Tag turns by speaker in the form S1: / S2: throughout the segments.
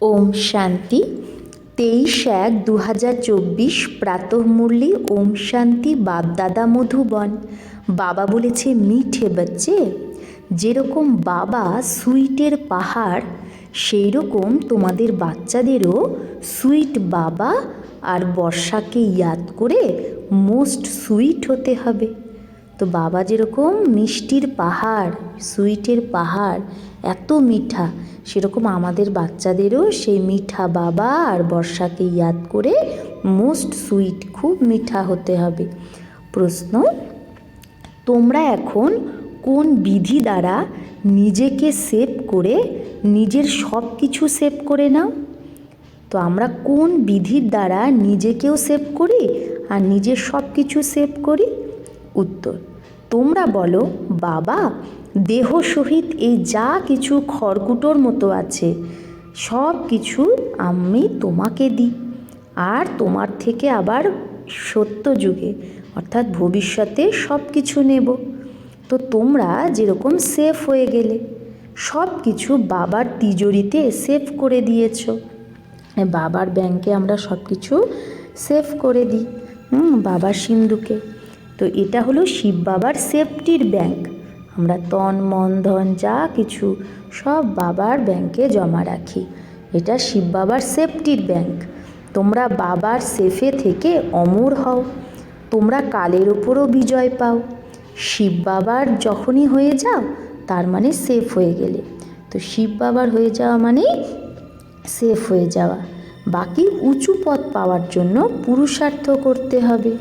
S1: ওম শান্তি। তেইশ এক দু হাজার চব্বিশ প্রাতঃমূল্যে ওম শান্তি বাপদাদা মধুবন বাবা বলেছে, মিঠে বাচ্চে, যেরকম বাবা সুইটের পাহাড় সেই রকম তোমাদের বাচ্চাদেরও সুইট বাবা আর বর্ষাকে ইয়াদ করে মোস্ট সুইট হতে হবে। তো বাবা যেরকম মিষ্টির পাহাড়, সুইটের পাহাড়, এত মিঠা, সেরকম আমাদের বাচ্চাদেরও সেই মিঠা বাবা আর বর্ষাকে ইয়াদ করে মোস্ট সুইট, খুব মিঠা হতে হবে। প্রশ্ন, তোমরা এখন কোন বিধি দ্বারা নিজেকে সেভ করে নিজের সব কিছু সেভ করে নাও? তো আমরা কোন বিধির দ্বারা নিজেকেও সেভ করি আর নিজের সব কিছু সেভ করি? উত্তর তোমরা বলো, বাবা, দেহ সহিত এই যা কিছু খড়কুটোর মতো আছে, সব কিছু আমি তোমাকে দিই। আর তোমার থেকে আবার সত্য যুগে, অর্থাৎ ভবিষ্যতে সব কিছু নেব। তো তোমরা যেরকম সেফ হয়ে গেলে, সব কিছু বাবার তিজোরিতে সেভ করে দিয়েছ। বাবার ব্যাংকে আমরা সব কিছু সেভ করে দিই বাবার সিন্ধুকে। তো এটা হলো শিব বাবার সেফটির ব্যাংক আমরা তন, মন, ধন যা কিছু সব বাবার ব্যাংকে জমা রাখি। এটা শিব বাবার সেফটির ব্যাংক তোমরা বাবার সেফে থেকে অমর হও। তোমরা কালের ওপরও বিজয় পাও। শিব বাবার যখনই হয়ে যাও, তার মানে সেফ হয়ে গেলে। তো শিব বাবার হয়ে যাওয়া মানেই সেফ হয়ে যাওয়া। বাকি উঁচু পথ পাওয়ার জন্য পুরুষার্থ করতে হবে।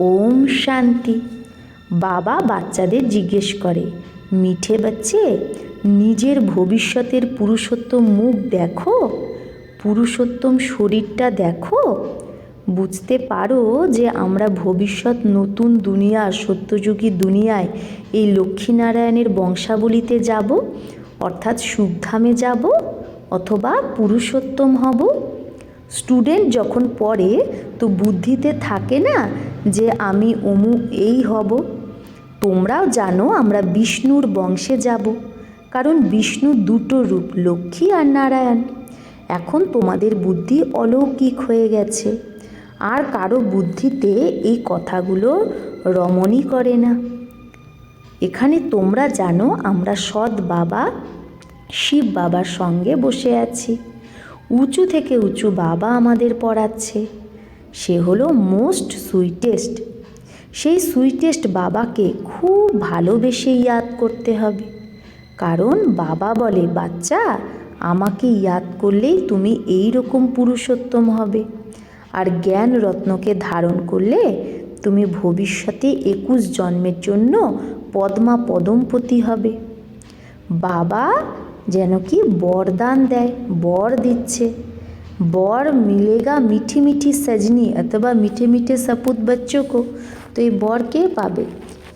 S1: ওম শান্তি। বাবা বাচ্চাদের জিজ্ঞেস করে, মিঠে বাচ্চে, নিজের ভবিষ্যতের পুরুষোত্তম মুখ দেখো? পুরুষোত্তম শরীরটা দেখো? বুঝতে পারো যে আমরা ভবিষ্যৎ নতুন দুনিয়া, সত্যযুগী দুনিয়ায় এই লক্ষ্মীনারায়ণের বংশাবলিতে যাব? অর্থাৎ সুখধামে যাব অথবা পুরুষোত্তম হব? স্টুডেন্ট যখন পড়ে, তো বুদ্ধিতে থাকে না যে আমি অমু এই হব। তোমরাও জানো আমরা বিষ্ণুর বংশে যাব, কারণ বিষ্ণু দুটো রূপ, লক্ষ্মী আর নারায়ণ। এখন তোমাদের বুদ্ধি অলৌকিক হয়ে গেছে, আর কারও বুদ্ধিতে এই কথাগুলো রমণী করে না। এখানে তোমরা জানো আমরা সৎ বাবা, শিব বাবার সঙ্গে বসে আছি। উঁচু থেকে উঁচু বাবা আমাদের পড়াচ্ছে। সে হলো মোস্ট সুইটেস্ট। সেই সুইটেস্ট বাবাকে খুব ভালোবেসে ইয়াদ করতে হবে। কারণ বাবা বলে, বাচ্চা, আমাকে ইয়াদ করলেই তুমি এই রকম পুরুষোত্তম হবে। আর জ্ঞান রত্নকে ধারণ করলে তুমি ভবিষ্যতে একুশ জন্মের জন্য পদ্মা পদমপতি হবে। বাবা যেন কি বরদান দেয়, বর দিচ্ছে। বর মিলেগা মিঠি মিঠি সজনি অথবা মিঠে মিঠে সপুত বাচ্চো তো এই বর কে পাবে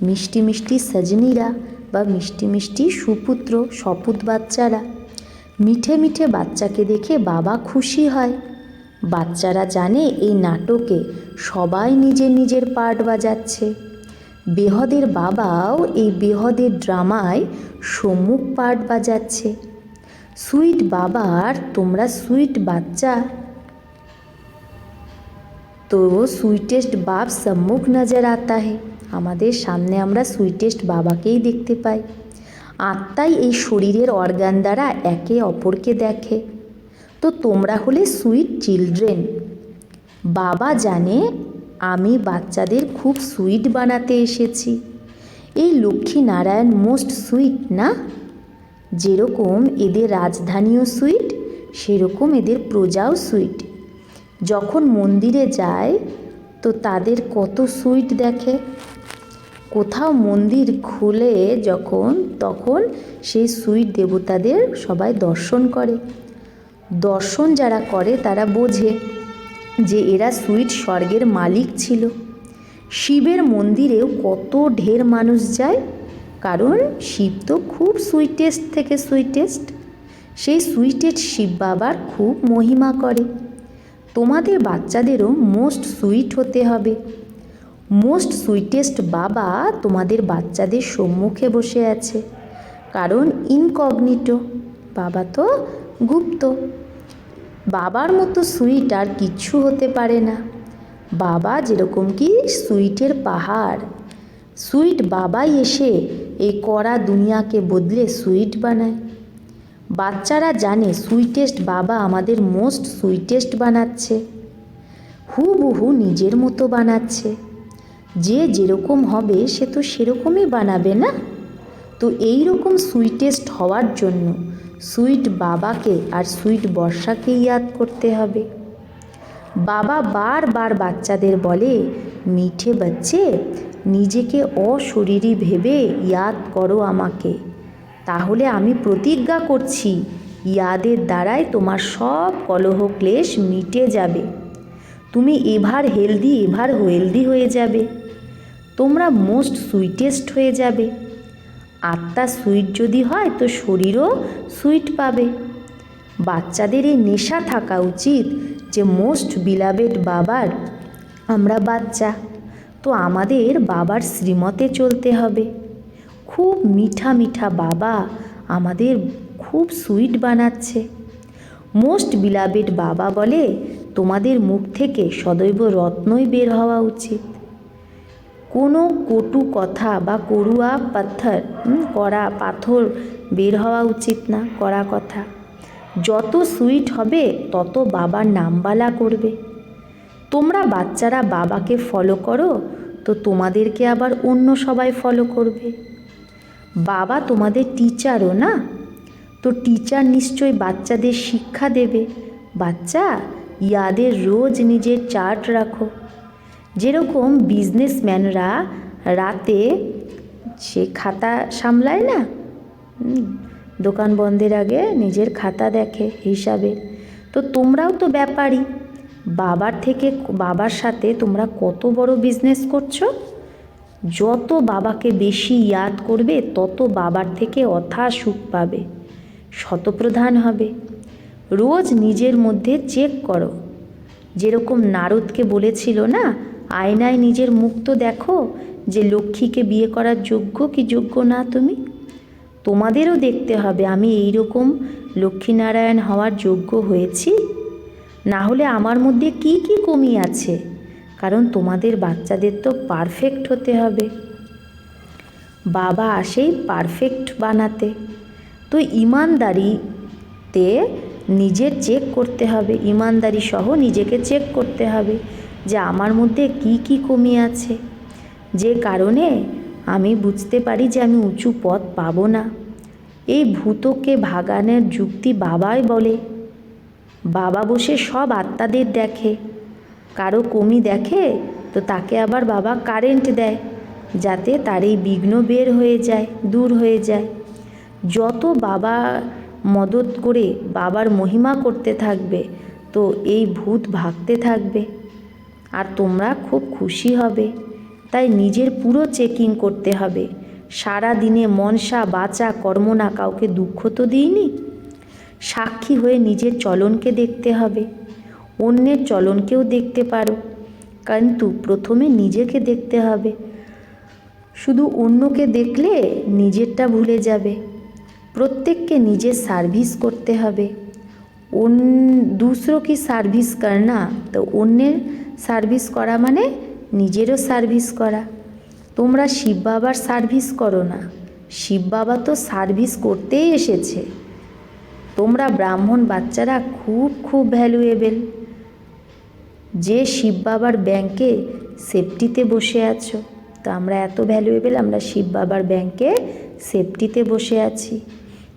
S1: মিষ্টি মিষ্টি সজনিরা বা মিষ্টি মিষ্টি সুপুত্র সপুত বাচ্চারা মিঠে মিঠে বাচ্চাকে দেখে বাবা খুশি হয় বাচ্চারা জানে এই নাটকে সবাই নিজের নিজের পার্ট বাজাচ্ছে বেহদের বাবাও এই বেহদের ড্রামায় সম্মুখ পার্ট বাজাচ্ছে সুইট বাবার, তোমরা সুইট বাচ্চা। তো সুইটেস্ট বাপ সম্মুখ নজর আতা হে। আমাদের সামনে আমরা সুইটেস্ট বাবাকেই দেখতে পাই। আত্মাই এই শরীরের অর্গান দ্বারা একে অপরকে দেখে। তো তোমরা হলে সুইট চিলড্রেন। বাবা জানে, আমি বাচ্চাদের খুব সুইট বানাতে এসেছি। এই লক্ষ্মী নারায়ণ মোস্ট সুইট না? যেরকম এদের রাজধানীও সুইট, সেরকম এদের প্রজাও সুইট। যখন মন্দিরে যায়, তো তাদের কত সুইট দেখে। কোথাও মন্দির খুলে যখন, তখন সেই সুইট দেবতাদের সবাই দর্শন করে। দর্শন যারা করে, তারা বোঝে যে এরা সুইট স্বর্গের মালিক ছিল। শিবের মন্দিরেও কত ঢের মানুষ যায় কারণ শিব তো খুব সুইটেস্ট থেকে সুইটেস্ট সেই সুইটেস্ট শিব বাবার খুব মহিমা করে। তোমাদের বাচ্চাদেরও মোস্ট সুইট হতে হবে। মোস্ট সুইটেস্ট বাবা তোমাদের বাচ্চাদের সম্মুখে বসে আছে। কারণ ইনকগনিটো বাবা তো গুপ্ত। বাবার মতো সুইট আর কিচ্ছু হতে পারে না। বাবা যেরকম কি সুইটের পাহাড়। সুইট বাবাই এসে এই কড়া দুনিয়াকে বদলে সুইট বানায়। বাচ্চারা জানে সুইটেস্ট বাবা আমাদের মোস্ট সুইটেস্ট বানাচ্ছে। হুবহু নিজের মতো বানাচ্ছে। যে যেরকম হবে, সে তো সেরকমই বানাবে না? তো এই রকম সুইটেস্ট হওয়ার জন্য সুইট বাবাকে আর সুইট বর্ষাকে ইয়াদ করতে হবে। বাবা বারবার বাচ্চাদের বলে, মিঠে বাচ্চে নিজেকে অশরীরী ভেবে ইয়াদ করো আমাকে। তাহলে আমি প্রতিজ্ঞা করছি, ইয়াদের দ্বারাই তোমার সব কলহ ক্লেশ মিটে যাবে। তুমি এভার হেলদি, এভার ওয়েলদি হয়ে যাবে। তোমরা মোস্ট সুইটেস্ট হয়ে যাবে। আত্মা সুইট যদি হয়, তো শরীরও সুইট পাবে। বাচ্চাদের এই নেশা থাকা উচিত যে, মোস্ট বিলাবেড বাবার আমরা বাচ্চা। তো আমাদের বাবার শ্রীমতে চলতে হবে। খুব মিঠা মিঠা বাবা আমাদের খুব সুইট বানাচ্ছে। মোস্ট বিলাবেড বাবা বলে তোমাদের মুখ থেকে সদৈব রত্নই বের হওয়া উচিত। কোনো কটু কথা বা করুয়া পাথর কড়া পাথর বের হওয়া উচিত না, কড়া কথা। যত সুইট হবে তত বাবার নামবালা করবে। তোমরা বাচ্চারা বাবাকে ফলো করো, তো তোমাদেরকে আবার অন্য সবাই ফলো করবে। বাবা তোমাদের টিচারও না? তো টিচার নিশ্চয়ই বাচ্চাদের শিক্ষা দেবে। বাচ্চা, ইয়াদের রোজ নিজের চার্ট রাখো। যেরকম বিজনেসম্যানরা রাতে সে খাতা সামলায় না? দোকান বন্ধের আগে নিজের খাতা দেখে হিসাবে। তো তোমরাও তো ব্যাপারী। বাবার থেকে, বাবার সাথে তোমরা কত বড় বিজনেস করছ? যত বাবাকে বেশি ইয়াদ করবে, তত বাবার থেকে অথা সুখ পাবে, শতপ্রধান হবে। রোজ নিজের মধ্যে চেক করো। যেরকম নারদকে বলেছিল না, আয়নায় নিজের মুখ তো দেখো যে লক্ষ্মীকে বিয়ে করার যোগ্য কি যোগ্য না তুমি? তোমাদেরও দেখতে হবে, আমি এই রকম লক্ষ্মীনারায়ণ হওয়ার যোগ্য হয়েছি? না হলে আমার মধ্যে কি কি কমি আছে? কারণ তোমাদের বাচ্চাদের তো পারফেক্ট হতে হবে। বাবা আসেই পারফেক্ট বানাতে। তো ইমানদারিতে নিজের চেক করতে হবে। ইমানদারি সহ নিজেকে চেক করতে হবে যে আমার মধ্যে কি কি কমি আছে। যে কারণে আমি বুঝতে পারি যে আমি উঁচু পথ পাবো না। এই ভূতকে ভাগানোর যুক্তি বাবাই বলে। বাবা বসে সব আত্মাদের দেখে। কারও কমি দেখে, তো তাকে আবার বাবা কারেন্ট দেয়, যাতে তার এই বিঘ্ন বের হয়ে যায়, দূর হয়ে যায়। যত বাবা মদত করে বাবার মহিমা করতে থাকবে, তো এই ভূত ভাগতে থাকবে। আর তোমরা খুব খুশি হবে। তাই নিজের পুরো চেকিং করতে হবে। সারা দিনে মনসা বাঁচা কর্ম না কাউকে দুঃখ তো দিইনি? সাক্ষী হয়ে নিজের চলনকে দেখতে হবে। অন্যের চলনকেও দেখতে পারো। কিন্তু প্রথমে নিজেকে দেখতে হবে। শুধু অন্যকে দেখলে নিজেরটা ভুলে যাবে। প্রত্যেককে নিজের সার্ভিস করতে হবে। অন, দুসরো কি সার্ভিস করনা তো অন্যের সার্ভিস করা মানে নিজেরও সার্ভিস করা। তোমরা শিব বাবার সার্ভিস করো না। শিব বাবা তো সার্ভিস করতেই এসেছে। তোমরা ব্রাহ্মণ বাচ্চারা খুব খুব ভ্যালুয়েবেল যে শিব বাবার ব্যাংকে সেফটিতে বসে আছো, তো আমরা এত ভ্যালুয়েবেল আমরা শিব বাবার ব্যাংকে সেফটিতে বসে আছি।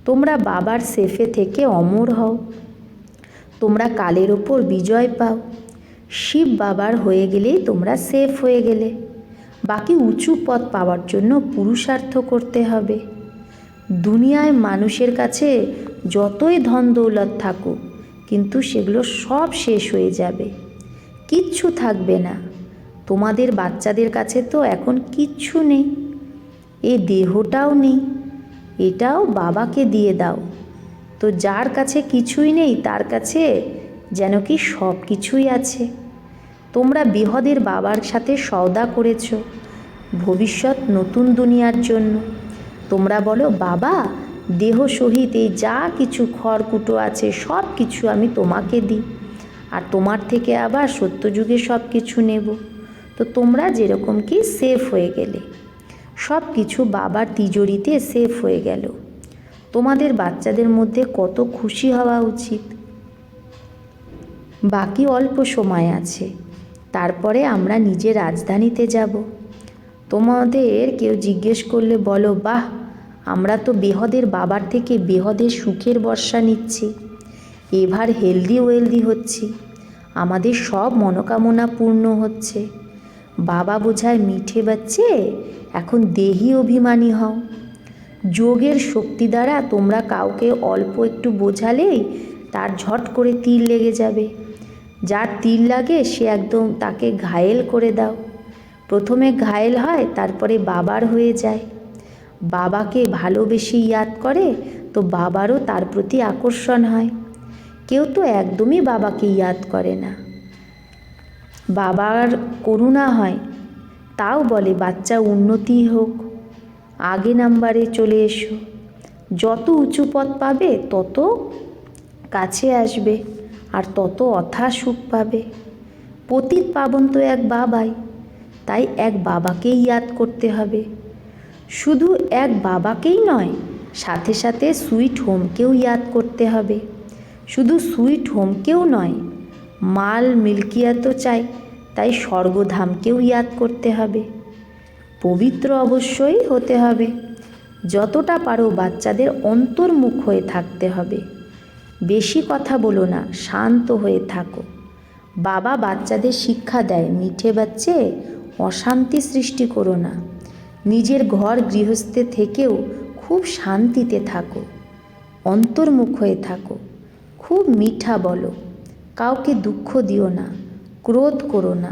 S1: তোমরা বাবার সেফে থেকে অমর হও। তোমরা কালের ওপর বিজয় পাও। শিব বাবার হয়ে গেলেই তোমরা সেফ হয়ে গেলে। বাকি উঁচু পথ পাওয়ার জন্য পুরুষার্থ করতে হবে। দুনিয়ায় মানুষের কাছে যতই ধন দৌলত থাকুক, কিন্তু সেগুলো সব শেষ হয়ে যাবে। কিচ্ছু থাকবে না। তোমাদের বাচ্চাদের কাছে তো এখন কিচ্ছু নেই। এ দেহটাও নেই। এটাও বাবাকে দিয়ে দাও। তো যার কাছে কিছুই নেই, তার কাছে যেন কি সব কিছুই আছে। তোমরা বৃহদের বাবার সাথে সওদা করেছ। ভবিষ্যৎ নতুন দুনিয়ার জন্য। তোমরা বলো, বাবা, দেহ সহিত এই যা কিছু খড়কুটো আছে, সব কিছু আমি তোমাকে দিই। আর তোমার থেকে আবার সত্যযুগে সব কিছু নেব। তো তোমরা যেরকম কি সেফ হয়ে গেলে। সব কিছু বাবার তিজোরিতে সেফ হয়ে গেল। তোমাদের বাচ্চাদের মধ্যে কত খুশি হওয়া উচিত। বাকি অল্প সময় আছে। তারপরে আমরা নিজের রাজধানীতে যাব। তোমাদের কেউ জিজ্ঞেস করলে বলো, বাহ আমরা তো বেহদের বাবার থেকে বেহদের সুখের বর্ষা নিচ্ছি। এবার হেলদি ওয়েলদি হচ্ছি। আমাদের সব মনোকামনা পূর্ণ হচ্ছে। বাবা বোঝায় মিঠে বাচ্চে, এখন দেহি অভিমানী হও। যোগের শক্তি দ্বারা তোমরা কাউকে অল্প একটু বোঝালেই তার ঝট করে তীর লেগে যাবে। যার তীর লাগে সে একদম তাকে ঘায়েল করে দাও। প্রথমে ঘায়েল হয়, তারপরে বাবার হয়ে যায়। বাবাকে ভালোবেসে ইয়াদ করে, তো বাবারও তার প্রতি আকর্ষণ হয়। কেউ তো একদমই বাবাকে ইয়াদ করে না। বাবার করুণা হয়, তাও বলে, বাচ্চা, উন্নতি হোক। আগে নাম্বারে চলে এসো। যত উঁচু পথ পাবে, তত কাছে আসবে, আর তত অথা সুখ পাবে। পতিত পাবন তো এক বাবাই, তাই এক বাবাকেই ইয়াদ করতে হবে। শুধু এক বাবাকেই নয়, সাথে সাথে সুইট হোমকেও ইয়াদ করতে হবে। শুধু সুইট হোমকেও নয়, মাল মিল্কিয়া তো চাই, তাই স্বর্গধামকেও ইয়াদ করতে হবে। পবিত্র অবশ্যই হতে হবে। যতটা পারো বাচ্চাদের অন্তর্মুখ হয়ে থাকতে হবে। বেশি কথা বলো না, শান্ত হয়ে থাকো। বাবা বাচ্চাদের শিক্ষা দেয়, মিঠে বাচ্চে অশান্তি সৃষ্টি করো না। নিজের ঘর গৃহস্থে থেকেও খুব শান্তিতে থাকো। অন্তর্মুখ হয়ে থাকো। খুব মিঠা বলো। কাউকে দুঃখ দিও না। ক্রোধ করো না।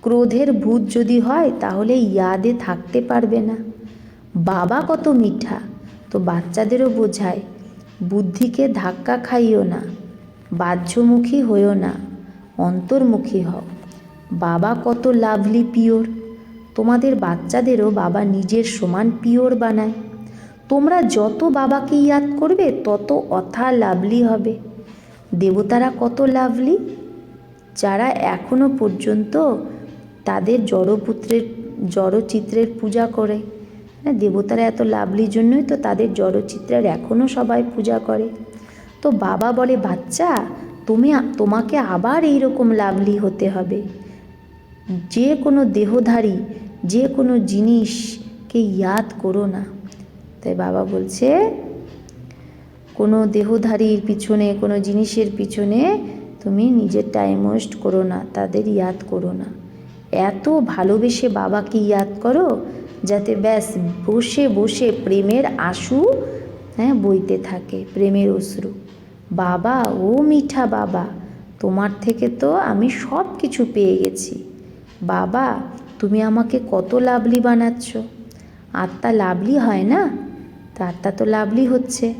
S1: ক্রোধের ভূত যদি হয়, তাহলে ইয়াদে থাকতে পারবে না। বাবা কত মিঠা, তো বাচ্চাদেরও বোঝায়। বুদ্ধিকে ধাক্কা খাইও না। বাহ্যমুখী হইও না। অন্তর্মুখী হও। বাবা কত লাভলি পিওর। তোমাদের বাচ্চাদেরও বাবা নিজের সমান পিওর বানায়। তোমরা যত বাবাকে ইয়াদ করবে, তত অথা লাভলি হবে। দেবতারা কত লাভলি? যারা এখনও পর্যন্ত তাদের জড়পুত্রের, জড়চিত্রের পূজা করে। হ্যাঁ দেবতারা এত লাভলির জন্যই তো তাদের জড়চিত্রের এখনও সবাই পূজা করে। তো বাবা বলে, বাচ্চা, তুমি তোমাকে আবার এইরকম লাভলি হতে হবে। যে কোনো দেহধারী, যে কোনো জিনিসকে ইয়াদ করো না। তাই বাবা বলছে, কোনো দেহধারীর পিছনে, কোনো জিনিসের পিছনে তুমি নিজের টাইম ওয়েস্ট করো না, তাদের ইয়াদ করো না। এত ভালোবেসে বাবাকে ইয়াদ করো, যাতে ব্যাস বসে বসে প্রেমের আশু হ্যাঁ বইতে থাকে, প্রেমের অশ্রু। বাবা, ও মিঠা বাবা, তোমার থেকে তো আমি সব কিছু পেয়ে গেছি। বাবা, তুমি আমাকে কত লাভলি বানাচ্ছ। আত্মা লাভলি হয় না? তা আত্মা তো লাভলি হচ্ছে।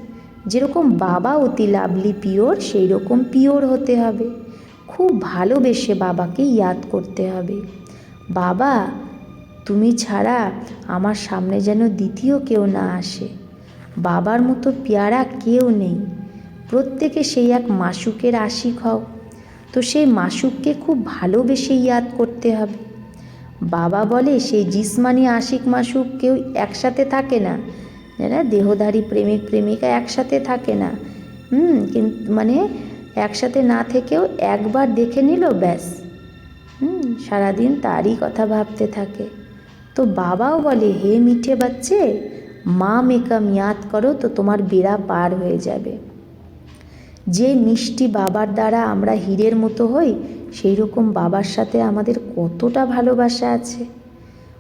S1: যেরকম বাবা অতি লাভলি পিওর সেই রকম পিওর হতে হবে। খুব ভালোবেসে বাবাকে ইয়াদ করতে হবে। বাবা, তুমি ছাড়া আমার সামনে যেন দ্বিতীয় কেউ না আসে। বাবার মতো পেয়ারা কেউ নেই। প্রত্যেকে সেই এক মাসুকের আশিক হও। তো সেই মাসুককে খুব ভালোবেসে ইয়াদ করতে হবে। বাবা বলে, সেই জিসমানি আশিক মাসুক কেউ একসাথে থাকে না। যারা দেহধারী প্রেমিক প্রেমিকা একসাথে থাকে না। হুম কিন্তু মানে একসাথে না থেকেও একবার দেখে নিল, ব্যাস। হুম, সারাদিন তারই কথা ভাবতে থাকে। তো বাবাও বলে, হে মিঠে বাচ্চে, মা মেকাম ইয়াদ করো তো তোমার বেড়া পার হয়ে যাবে। যে মিষ্টি বাবার দ্বারা আমরা হীরের মতো হই সেই রকম বাবার সাথে আমাদের কতটা ভালোবাসা আছে।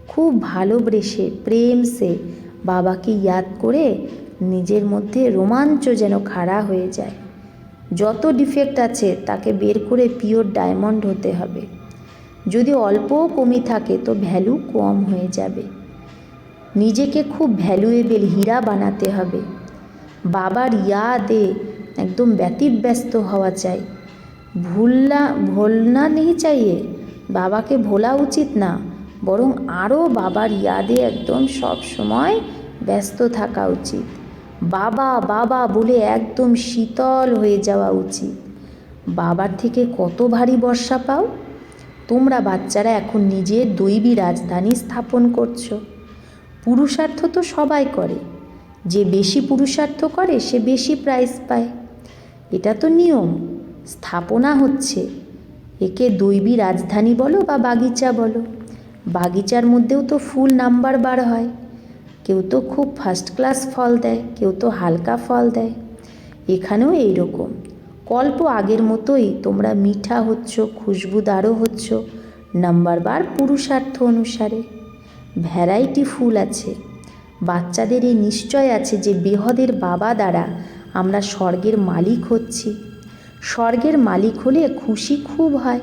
S1: খুব ভালোবেসে, প্রেম সে বাবাকে ইয়াদ করে নিজের মধ্যে রোমাঞ্চ যেন খাড়া হয়ে যায়। যত ডিফেক্ট আছে, তাকে বের করে পিওর ডায়মন্ড হতে হবে। যদি অল্পও কমি থাকে, তো ভ্যালু কম হয়ে যাবে। নিজেকে খুব ভ্যালুয়েবেল হীরা বানাতে হবে। বাবার ইয়াদে একদম ব্যতিব্যস্ত হওয়া চাই। ভুলনা, ভোলনা নেই চাইয়ে বাবাকে ভোলা উচিত না, বরং আরও বাবার ইয়াদে একদম সব সময় ব্যস্ত থাকা উচিত। বাবা বাবা বলে একদম শীতল হয়ে যাওয়া উচিত। বাবার থেকে কত ভারী বর্ষা পাও? তোমরা বাচ্চারা এখন নিজের দৈবী রাজধানী স্থাপন করছ। পুরুষার্থ তো সবাই করে। যে বেশি পুরুষার্থ করে, সে বেশি প্রাইজ পায়। এটা তো নিয়ম। স্থাপনা হচ্ছে। একে দৈবী রাজধানী বলো বা বাগিচা বলো। বাগিচার মধ্যেও তো ফুল নাম্বার বার হয়। কেউ তো খুব ফার্স্ট ক্লাস ফল দেয়, কেউ তো হালকা ফল দেয়। এখানেও এই রকম কল্প আগের মতোই তোমরা মিঠা হচ্ছ, খুশবুদারও হচ্ছ, নাম্বার বার পুরুষার্থ অনুসারে। ভ্যারাইটি ফুল আছে। বাচ্চাদের এই নিশ্চয় আছে যে বেহদের বাবা দ্বারা আমরা স্বর্গের মালিক হচ্ছি। স্বর্গের মালিক হলে খুশি খুব হয়।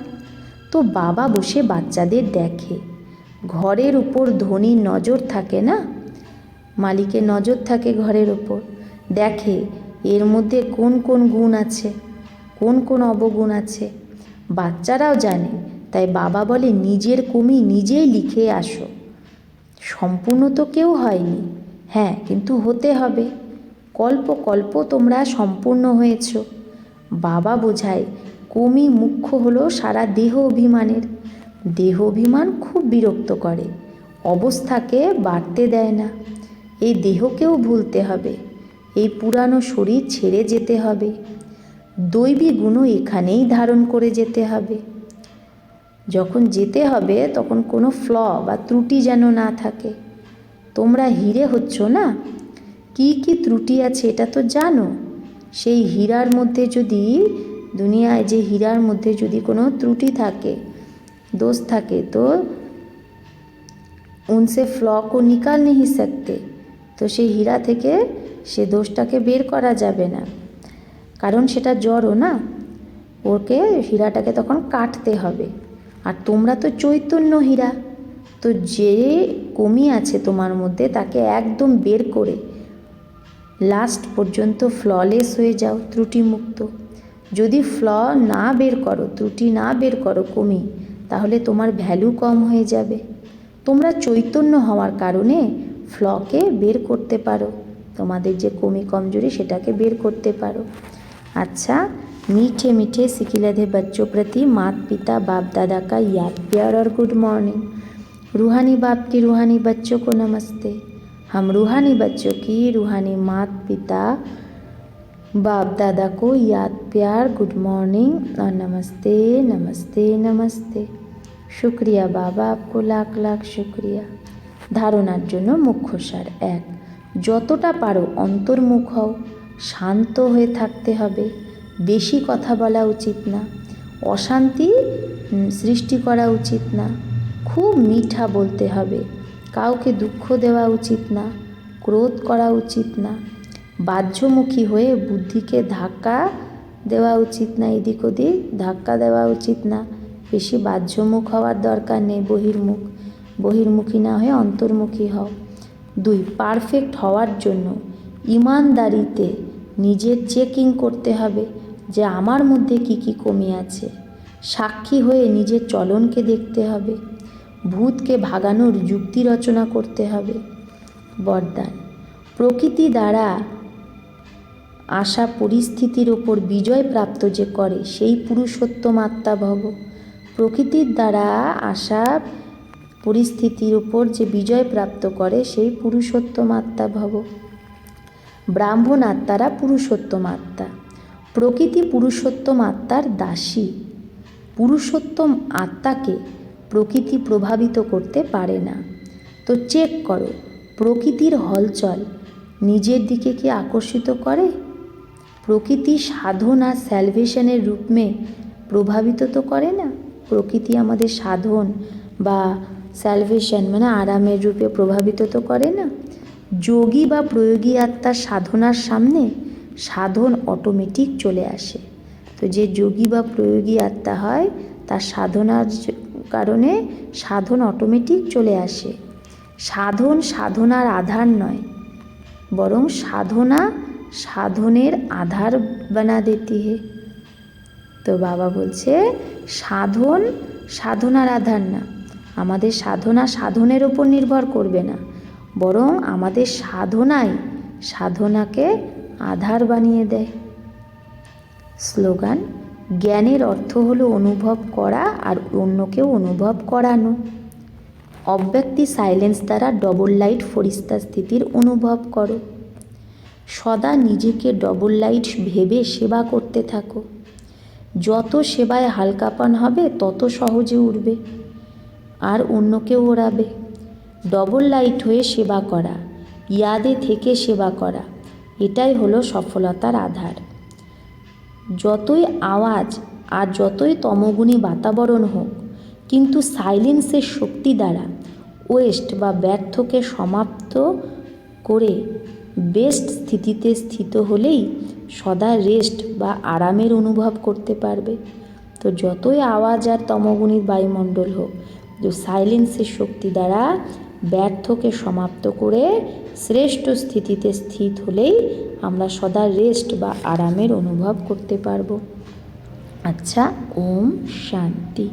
S1: তো বাবা বসে বাচ্চাদের দেখে। ঘরের উপর ধনীর নজর থাকে না? মালিকের নজর থাকে ঘরের ওপর দেখে এর মধ্যে কোন কোন গুণ আছে, কোন কোন অবগুণ আছে। বাচ্চারাও জানে, তাই বাবা বলে নিজের কমি নিজেই লিখে আসো। সম্পূর্ণ তো কেউ হয়নি। হ্যাঁ কিন্তু হতে হবে। কল্প কল্প তোমরা সম্পূর্ণ হয়েছ। বাবা বোঝায়, কমি মুখ্য হলো সারা দেহ অভিমানের। দেহ অভিমান খুব বিরক্ত করে, অবস্থাকে বাড়তে দেয় না। এই দেহকেও ভুলতে হবে, এই পুরানো শরীর ছেড়ে যেতে হবে। দৈবী গুণও এখানেই ধারণ করে যেতে হবে। যখন যেতে হবে, তখন কোনো ফ্ল বা ত্রুটি যেন না থাকে। তোমরা হিরে হচ্ছ না? কি কি ত্রুটি আছে এটা তো জানো। সেই হীরার মধ্যে যদি, দুনিয়ায় যে হীরার মধ্যে যদি কোনো ত্রুটি থাকে, দোষ থাকে, তো উনসে ফ্লকও নিকাল নেহি সাকতে। তো সেই হীরা থেকে সে দোষটাকে বের করা যাবে না। কারণ সেটা জড়ো না। ওকে হীরাটাকে তখন কাটতে হবে। আর তোমরা তো চৈতন্য হীরা। তো যে কমি আছে তোমার মধ্যে তাকে একদম বের করে লাস্ট পর্যন্ত ফ্ললেস হয়ে যাও ত্রুটিমুক্ত যদি ফ্ল না বের করো ত্রুটি না বের করো কমি তাহলে তোমার ভ্যালু কম হয়ে যাবে তোমরা চৈতন্য হওয়ার কারণে ফ্লকে বের করতে পারো তোমাদের যে কমি কমজোরি সেটাকে বের করতে পারো अच्छा मीठे मीठे सिकिलधे बच्चों प्रति माता पिता बाप दादा का याद प्यार और गुड मॉर्निंग रूहानी बाप की रूहानी बच्चों को नमस्ते हम रूहानी बच्चों की रूहानी माता पिता बाप दादा को याद प्यार गुड मॉर्निंग और नमस्ते नमस्ते नमस्ते শুক্রিয়া বাবা আপকো লাখ লাখ শুক্রিয়া ধারণার জন্য মুখ্য সার এক যতটা পারো অন্তর্মুখ হও শান্ত হয়ে থাকতে হবে বেশি কথা বলা উচিত না অশান্তি উম, সৃষ্টি করা উচিত না খুব মিঠা বলতে হবে কাউকে দুঃখ দেওয়া উচিত না, ক্রোধ করা উচিত না, বাহ্যমুখী হয়ে বুদ্ধিকে ধাক্কা দেওয়া উচিত না, এদিক ওদিক ধাক্কা দেওয়া উচিত না। বেশি বাহ্যমুখ হওয়ার দরকার নেই, বহির্মুখ। বহির্মুখী না হয়ে অন্তর্মুখী হও। দুই পারফেক্ট হওয়ার জন্য ইমানদারিতে নিজের চেকিং করতে হবে যে আমার মধ্যে কি কি কমি আছে। সাক্ষী হয়ে নিজের চলনকে দেখতে হবে। ভূতকে ভাগানোর যুক্তি রচনা করতে হবে। বরদান। প্রকৃতি দ্বারা আসা পরিস্থিতির ওপর বিজয় প্রাপ্ত যে করে, সেই পুরুষোত্তম আত্মা ভব প্রকৃতির দ্বারা আসা পরিস্থিতির উপর যে বিজয় প্রাপ্ত করে, সেই পুরুষোত্তম আত্মা ভব ব্রাহ্মণ আত্মারা পুরুষোত্তম আত্মা। প্রকৃতি পুরুষোত্তম আত্মার দাসী। পুরুষোত্তম আত্মাকে প্রকৃতি প্রভাবিত করতে পারে না। তো চেক করো, প্রকৃতির হলচল নিজের দিকে কি আকর্ষিত করে? প্রকৃতি সাধন আর স্যালভেশনের রূপমে প্রভাবিত তো করে না? প্রকৃতি আমাদের সাধন বা স্যালভেশন মানে আরামের রূপে প্রভাবিত তো করে না? যোগী বা প্রয়োগী আত্মার সাধনার সামনে সাধন অটোমেটিক চলে আসে। তো যে যোগী বা প্রয়োগী আত্মা হয়, তার সাধনার কারণে সাধন অটোমেটিক চলে আসে। সাধন সাধনার আধার নয়, বরং সাধনা সাধনের আধার বানা দিতে হে তো বাবা বলছে, সাধন সাধনার আধার না, আমাদের সাধনা সাধনের ওপর নির্ভর করবে না, বরং আমাদের সাধনাই সাধনাকে আধার বানিয়ে দেয়। স্লোগান জ্ঞানের অর্থ হলো অনুভব করা আর অন্যকেও অনুভব করানো। অব্যক্তি সাইলেন্স দ্বারা ডবল লাইট ফরিস্তা স্থিতির অনুভব করো। সদা নিজেকে ডবল লাইট ভেবে সেবা করতে থাকো। যত সেবায় হালকাপান হবে, তত সহজে উঠবে আর অন্যকেও ওড়াবে। ডবল লাইট হয়ে সেবা করা, ইয়াদে থেকে সেবা করা, এটাই হলো সফলতার আধার। যতই আওয়াজ আর যতই তমগুণী বাতাবরণ হোক, কিন্তু সাইলেন্সের শক্তি দ্বারা ওয়েস্ট বা ব্যর্থকে সমাপ্ত করে বেস্ট স্থিতিতে স্থিত হলেই সদা রেস্ট বা আরামের অনুভব করতে পারবে। তো যতই আওয়াজ আর তমগুণীর বায়ুমণ্ডল হোক যে সাইলেন্সের শক্তি দ্বারা ব্যর্থকে সমাপ্ত করে শ্রেষ্ঠ স্থিতিতে স্থিত হলেই আমরা সদা রেস্ট বা আরামের অনুভব করতে পারব। আচ্ছা ওম শান্তি।